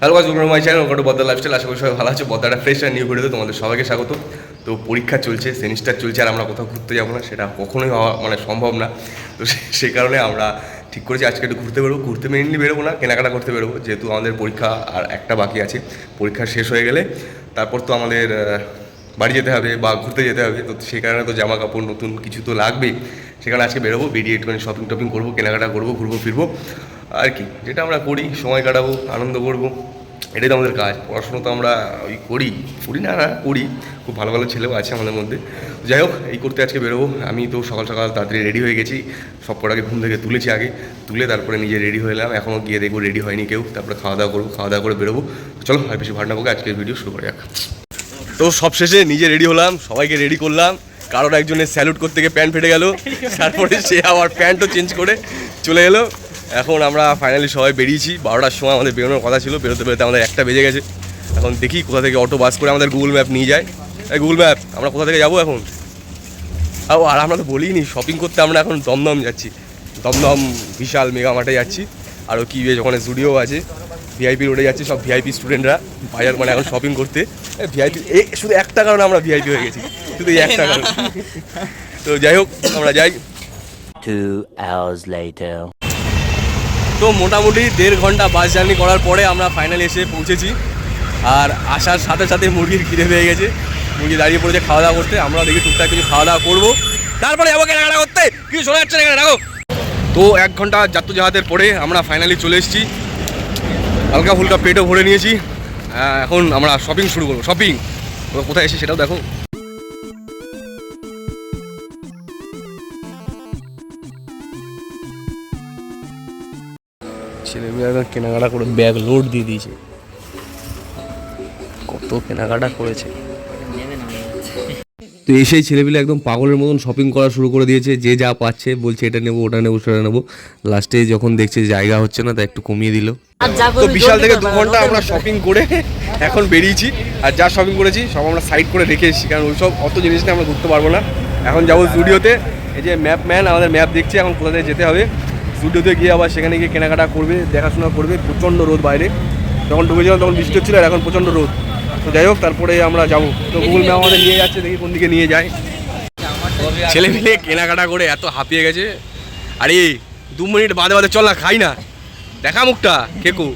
Hello গাছগুলো my channel ওখানে বদ্দা lifestyle আশা করি সবাই ভালো আছে। বদ্দাটা ফ্রেশ আর নিউ ভিডিওতে তোমাদের সবাইকে স্বাগত। তো পরীক্ষা চলছে সেমিস্টার চলছে, আর আমরা কোথাও ঘুরতে যাব না, সেটা কখনোই হওয়া মানে সম্ভব না। তো সে- কারণে আমরা ঠিক করেছি, আজকে একটু ঘুরতে বেরোবো। ঘুরতে মেনলি বেরোবো না, কেনাকাটা করতে বেরোবো। যেহেতু আমাদের পরীক্ষা আর একটা বাকি আছে, পরীক্ষা শেষ হয়ে গেলে তারপর তো আমাদের বাড়ি যেতে হবে বা ঘুরতে যেতে হবে। তো সেই কারণে তো জামা কাপড় নতুন কিছু তো লাগবেই। সেখানে আজকে বেরোবো, বেরিয়ে একটুখানি শপিং টপিং করব, কেনাকাটা করব, ঘুরবো, ফিরবো। আর কি, যেটা আমরা করি, সময় কাটাবো, আনন্দ করব, এটাই তো আমাদের কাজ। পড়াশুনো তো আমরা ওই করি করি না না, করি। খুব ভালো ভালো ছেলেও আছে আমাদের মধ্যে। যাই হোক, এই করতে আজকে বেরোবো। আমি তো সকাল সকাল তাড়াতাড়ি রেডি হয়ে গেছি। সব কটাকে ঘুম থেকে তুলেছি আগে। তুলে তারপরে নিজে রেডি হয়ে এলাম। এখনও গিয়ে দেখব রেডি হয়নি কেউ। তারপরে খাওয়া দাওয়া করব, খাওয়া দাওয়া করে বেরোবো। চলো, আর বেশি ভাড়না বকে আজকের ভিডিও শুরু করে যাক। তো সব শেষে নিজে রেডি হলাম, সবাইকে রেডি করলাম। কারোর একজনের স্যালুট করতে গিয়ে প্যান্ট ফেটে গেল। তারপরে সে আবার প্যান্টও চেঞ্জ করে চলে এলো। এখন আমরা ফাইনালি সবাই বেরিয়েছি। বারোটার সময় আমাদের বেরোনোর কথা ছিল। বেরোতে বেরোতে আমাদের একটা বেজে গেছে। এখন দেখি কোথা থেকে অটো বাস করে আমাদের গুগল ম্যাপ নিয়ে যায়। এই গুগল ম্যাপ আমরা কোথা থেকে যাব এখন? ও আর আমরা তো বলিনি শপিং করতে আমরা এখন দমদম যাচ্ছি। দমদম বিশাল মেগা মার্টে যাচ্ছি। আরও কি বেশ ওখানে স্টুডিও আছে। ভিআইপি রোডে যাচ্ছি সব ভিআইপি স্টুডেন্টরা বাজার মানে এখন শপিং করতে। ভিআইপি এই শুধু একটা কারণে আমরা ভিআইপি হয়ে গেছি। শুধু এই একটা কারণ। তো যাই হোক আমরা যাই। Two hours later. তো মোটামুটি দেড় ঘণ্টা বাস জার্নি করার পরে আমরা ফাইনালি এসে পৌঁছেছি। আর আসার সাথে সাথে মুরগির খিদে পেয়ে গেছে। মুরগি দাঁড়িয়ে পড়েছে খাওয়া দাওয়া করতে। আমরা দেখি টুকটাক কিছু খাওয়া দাওয়া করব। তারপরে যাব কেনাকাটা করতে। কিছু শোনা যাচ্ছে না রাখো তো এক ঘণ্টা যাত্রা জাহাজের পরে আমরা ফাইনালি চলে এসেছি। হালকা ফুলকা পেটও ভরে নিয়েছি। আহ, এখন আমরা শপিং শুরু করব। শপিং কোথায় এসে সেটাও দেখো। কেনাকাটা করে ব্যাগ লোড দিয়ে দিয়েছে। কত কেনাকাটা করেছে। তো এসেই ছেলেপিলে একদম পাগলের মতন শপিং করা শুরু করে দিয়েছে যে যা পাচ্ছে বলছে এটা নেব ওটা নেব সেটা নেব। লাস্টে যখন দেখছে জায়গা হচ্ছে না তা একটু কমিয়ে দিল। তো বিশাল থেকে দু ঘণ্টা আমরা শপিং করে এখন বেরিয়েছি। আর যা শপিং করেছি সব আমরা সাইড করে রেখে এসেছি। কারণ ওইসব অত জিনিস নিয়ে আমরা ঘুরতে পারব না। এখন যাব স্টুডিওতে এই যে ম্যাপ ম্যান আমাদের ম্যাপ দেখছি এখন কোথা থেকে যেতে হবে। স্টুডিওতে গিয়ে আবার সেখানে গিয়ে কেনাকাটা করবে দেখাশোনা করবে প্রচণ্ড রোদ বাইরে যখন ঢুকেছিলাম তখন বৃষ্টি হচ্ছিল আর এখন প্রচণ্ড রোদ তো যাই হোক তারপরে আমরা যাবো তো গুগল ম্যাপ আমাদের নিয়ে যাচ্ছে দেখি কোন দিকে নিয়ে যায় ছেলে মিলে কেনাকাটা করে এত হাঁপিয়ে গেছে আরে দু মিনিট বাদে বাদে চল না খাই না দেখা মুখটা কেকু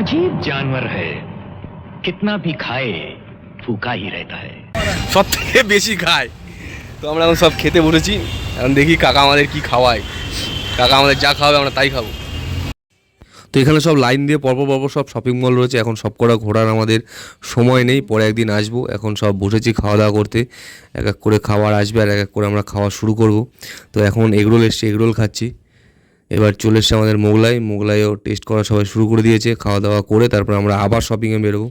अजीब जानवर है कितना भी खाए भूखा ही रहता है সব থেকে বেশি খায় তো আমরা এখন সব খেতে বসেছি এখন দেখি কাকা আমাদের কি খাওয়ায়। কাকা আমাদের যা খাওয়াবে আমরা তাই খাব। তো এখানে সব লাইন দিয়ে পরপর পরপর সব শপিং মল রয়েছে, এখন সব কটা ঘোরার আমাদের সময় নেই, পরে একদিন আসব, এখন সব বসেছি খাওয়া দাওয়া করতে, এক এক করে খাবার আসবে আর এক এক করে আমরা খাওয়া শুরু করব। তো এখন এগরোল এসছে, এগরোল খাচ্ছি। এবার চলে এসছে আমাদের মোগলাই, মোগলাইও টেস্ট করা সবাই শুরু করে দিয়েছে খাওয়া দাওয়া করে তারপর আমরা আবার শপিংয়ে বেরোবো।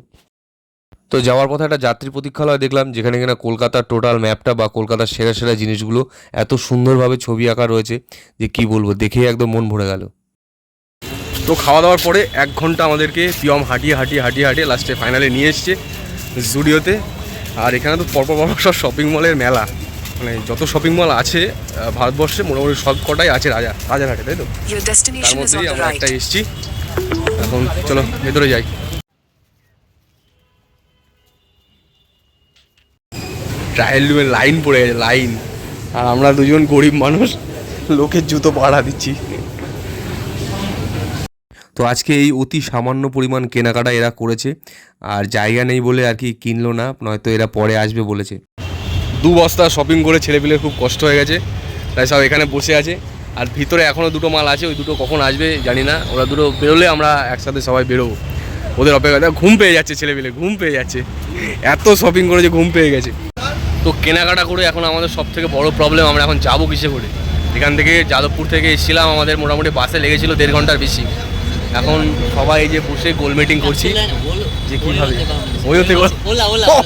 তো যাওয়ার পথে একটা যাত্রী প্রতীক্ষালয় দেখলাম যেখানে কিনা কলকাতার টোটাল ম্যাপটা বা কলকাতার সেরা সেরা জিনিসগুলো এত সুন্দরভাবে ছবি আঁকা রয়েছে যে কি বলব দেখেই একদম মন ভরে গেল। তো খাওয়া দাওয়ার পরে এক ঘণ্টা আমাদেরকে পিয়ম হাঁটিয়ে হাঁটিয়ে হাঁটিয়ে হাঁটিয়ে লাস্টে ফাইনালে নিয়ে এসছে জুডিওতে। আর এখানে তো পরপর পরপর সব শপিং মলের মেলা। মানে যত শপিং মল আছে ভারতবর্ষে মোটামুটি সব কটাই আছে রাজা রাজারহাটে তাই তো? তার মধ্যেই আমরা. একটা এসছি। এখন চলো ভেতরে যাই। ট্রায়াল রুমে লাইন পড়ে গেছে লাইন আর আমরা দুজন গরিব মানুষ, লোকের জুতো পাড়া দিচ্ছি। তো আজকে এই অতি সামান্য পরিমাণ কেনাকাটা এরা করেছে, আর জায়গা নেই বলে আর কি কিনলো না, নয়তো এরা পরে আসবে বলেছে। দু বস্তা শপিং করে ছেলেপিলের খুব কষ্ট হয়ে গেছে, তাই সব এখানে বসে আছে। আর ভিতরে এখনও দুটো মাল আছে, ওই দুটো কখন আসবে জানি না, ওরা দুটো বেরোলে আমরা একসাথে সবাই বেরোবো। ওদের অপেক্ষা ঘুম পেয়ে যাচ্ছে ছেলেপিলে ঘুম পেয়ে যাচ্ছে। এত শপিং করেছে, ঘুম পেয়ে গেছে। তো কেনাকাটা করে এখন আমাদের সব থেকে বড় প্রবলেম আমরা এখন যাব কিসে করে? এখান থেকে যাদবপুর থেকে এসেছিলাম আমাদের মোটামুটি বাসে লেগেছিল দেড় ঘণ্টার বেশি। এখন সবাই এই যে বসে গোল মিটিং করছি যে কীভাবে ওই হতে করে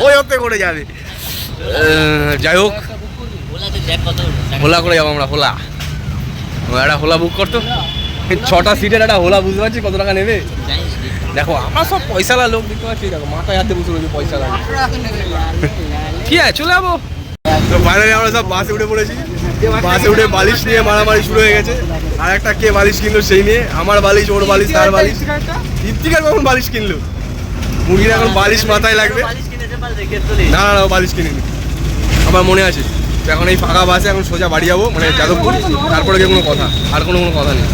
ওই হতে করে যাবে। যাই হোক। হোলা করে যাব আমরা হোলা। একটা হোলা বুক করতো। ছটা সিটের একটা হোলা বুঝতে পারছি কত টাকা নেবে? দেখো আমরা সব পয়সালা লোক দেখতে পাচ্ছি দেখো মাথায় হাতে বসে রয়েছে পয়সা লাগে কি আছে চলে যাব। তো ফাইনালি আমরা সব বাসে উঠে পড়েছি। বাসে উঠে বালিশ নিয়ে মারামারি শুরু হয়ে গেছে। আর একটা কে বালিশ কিনলো সেই নিয়ে? আমার বালিশ ওর বালিশ তার বালিশ। ইফতিকার কখন বালিশ কিনলো? মুরগির এখন বালিশ মাথায় লাগবে। না না বালিশ কিনিনি। আমার মনে আছে। এখন এই ফাঁকা বাসে এখন সোজা বাড়ি যাব মানে যাদবপুর। তারপরে কোনো কথা আর কোনো কোনো কথা নেই।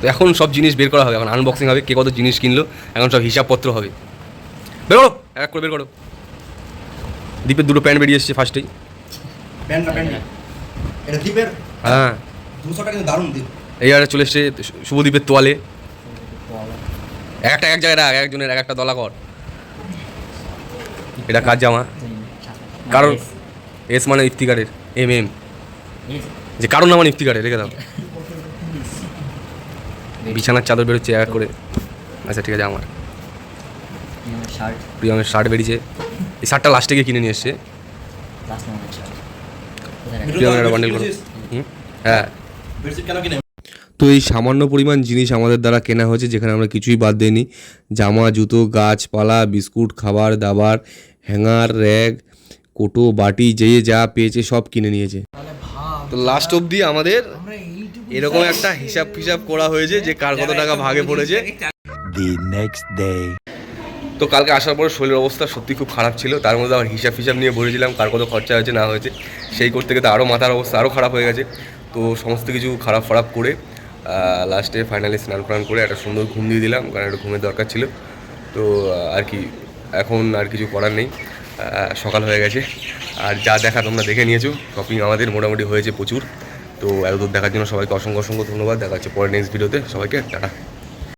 তো এখন সব জিনিস বের করা হবে এখন আনবক্সিং হবে কে কত জিনিস কিনলো এখন সব হিসাবপত্র হবে। বের করো এক করে বের করো। দীপের দুটো প্যান্ট বেরিয়ে এসছে ফার্স্টেই প্যান্ট না প্যান্ট? এটা দ্বীপের হ্যাঁ। দুশো টাকা দারুণ দ্বীপ এই আর চলে এসছে শুভদীপের তোয়ালে। এক একটা এক জায়গায় রাখ একজনের এক একটা দলা কর। এটা কার জামা? কারণ এস মানে ইফতিকারের এম এম যে কারণ না মানে ইফতিকারের রেখে দাও। বিছানার চাদর বেরোচ্ছে এক করে। আচ্ছা ঠিক আছে আমার। শার্ট। প্রিয়মের শার্ট বেরিয়েছে। এই শার্টটা লাস্টে গিয়ে কিনে নিয়ে এসছে। Last moment shirt. প্রিয়মের একটা বান্ডেল করো। হ্যাঁ। তো এই সামান্য পরিমাণ জিনিস আমাদের দ্বারা কেনা হয়েছে যেখানে আমরা কিছুই বাদ দিইনি। জামা জুতো গাছপালা বিস্কুট খাবার দাবার হ্যাঙ্গার র্যাগ কোটো বাটি যে যা পেয়েছে সব কিনে নিয়েছে। তো লাস্ট অবধি আমাদের এরকম একটা হিসাব ফিসাব করা হয়েছে যে কার কত টাকা ভাগে পড়েছে। The next day. তো কালকে আসার পরে শরীরের অবস্থা সত্যি খুব খারাপ ছিল তার মধ্যে আবার হিসাব ফিসাব নিয়ে বলেছিলাম কার কত খরচা হয়েছে না হয়েছে। সেই করতে গেতে আরও মাথার অবস্থা আরও খারাপ হয়ে গেছে। তো সমস্ত কিছু খারাপ খারাপ করে লাস্টে ফাইনালি স্নান প্রাণ করে একটা সুন্দর ঘুম দিয়ে দিলাম কারণ একটা ঘুমের দরকার ছিল। তো আর কি এখন আর কিছু করার নেই। সকাল হয়ে গেছে। আর যা দেখা তোমরা দেখে নিয়েছো শপিং আমাদের মোটামুটি হয়েছে প্রচুর। তো এতদূর দেখার জন্য সবাইকে অসংখ্য অসংখ্য ধন্যবাদ। দেখা হচ্ছে পরে নেক্সট ভিডিওতে সবাইকে টাটা।